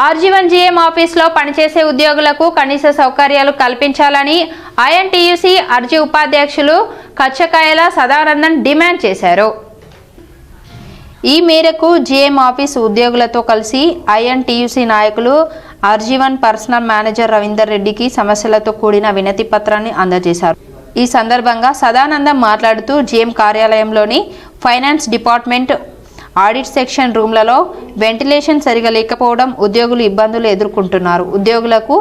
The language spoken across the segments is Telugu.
ఆర్జీవన్ జీఎం ఆఫీస్లో పనిచేసే ఉద్యోగులకు కనీస సౌకర్యాలు కల్పించాలని ఐఎన్టీయూసీ అర్జీ ఉపాధ్యక్షులు కచ్చకాయల సదానందన్ డిమాండ్ చేశారు. ఈ మేరకు జీఎం ఆఫీస్ ఉద్యోగులతో కలిసి ఐఎన్టీయూసీ నాయకులు ఆర్జీవన్ పర్సనల్ మేనేజర్ రవీందర్ రెడ్డికి సమస్యలతో కూడిన వినతి పత్రాన్ని అందజేశారు. ఈ సందర్భంగా సదానందం మాట్లాడుతూ జీఎం కార్యాలయంలోని ఫైనాన్స్ డిపార్ట్మెంట్ ఆడిట్ సెక్షన్ రూమ్లలో వెంటిలేషన్ సరిగా లేకపోవడం ఉద్యోగులు ఇబ్బందులు ఎదుర్కొంటున్నారు. ఉద్యోగులకు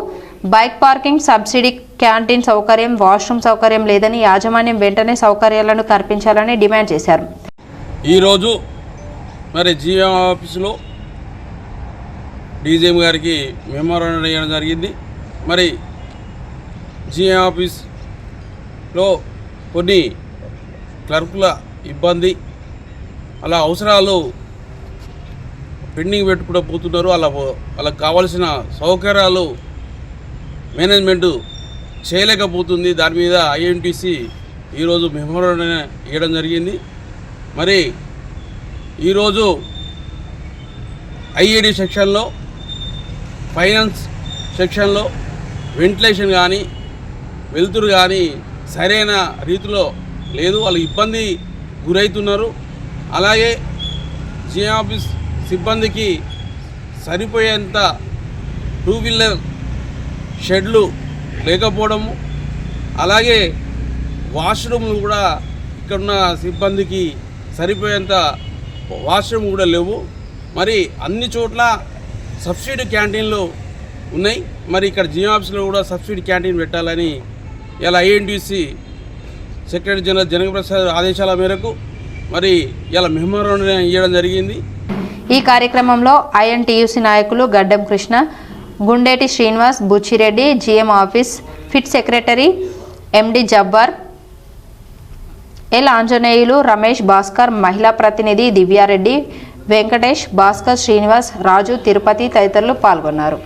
బైక్ పార్కింగ్ సబ్సిడీ క్యాంటీన్ సౌకర్యం వాష్రూమ్ సౌకర్యం లేదని యాజమాన్యం వెంటనే సౌకర్యాలను కల్పించాలని డిమాండ్ చేశారు. ఈరోజు మరి జిఎం ఆఫీసులో డీజీఎం గారికి మెమోరాండం వేయడం జరిగింది. మరి జిఎం ఆఫీస్లో కొన్ని క్లర్కుల ఇబ్బంది అలా అవసరాలు పెండింగ్ పెట్టుకుంటూ పోతున్నారు. అలా వాళ్ళకి కావాల్సిన సౌకర్యాలు మేనేజ్మెంట్ చేయలేకపోతుంది. దాని మీద ఐఎన్టీసీ ఈరోజు మెమోరాండం ఇవ్వడం జరిగింది. మరి ఈరోజు ఐఏడి సెక్షన్లో ఫైనాన్స్ సెక్షన్లో వెంటిలేషన్ కానీ వెలుతురు కానీ సరైన రీతిలో లేదు. వాళ్ళు ఇబ్బంది గురవుతున్నారు అలాగే జిఏ ఆఫీస్ సిబ్బందికి సరిపోయేంత టూ వీలర్ షెడ్లు లేకపోవడము అలాగే వాష్రూమ్లు కూడా ఇక్కడున్న సిబ్బందికి సరిపోయేంత వాష్రూమ్ కూడా లేవు. మరి అన్ని చోట్ల సబ్సిడీ క్యాంటీన్లు ఉన్నాయి. మరి ఇక్కడ జియో ఆఫీస్లో కూడా సబ్సిడీ క్యాంటీన్ పెట్టాలని ఇలా ఐఎన్టీసీ సెక్రటరీ జనరల్ జనకప్రసాద్ ఆదేశాల మేరకు మరి ఇలా మెమోరాండం ఇవ్వడం జరిగింది. ఈ కార్యక్రమంలో ఐఎన్టీయూసీ నాయకులు Gaddam Krishna Gundeti Srinivas Buchireddy GM office pit secretary MD Jabbar L Anjaneyulu Ramesh Bhaskar మహిళా ప్రతినిధి దివ్యారెడ్డి వెంకటేష్ భాస్కర్ శ్రీనివాస్ రాజు తిరుపతి తదితరులు పాల్గొన్నారు.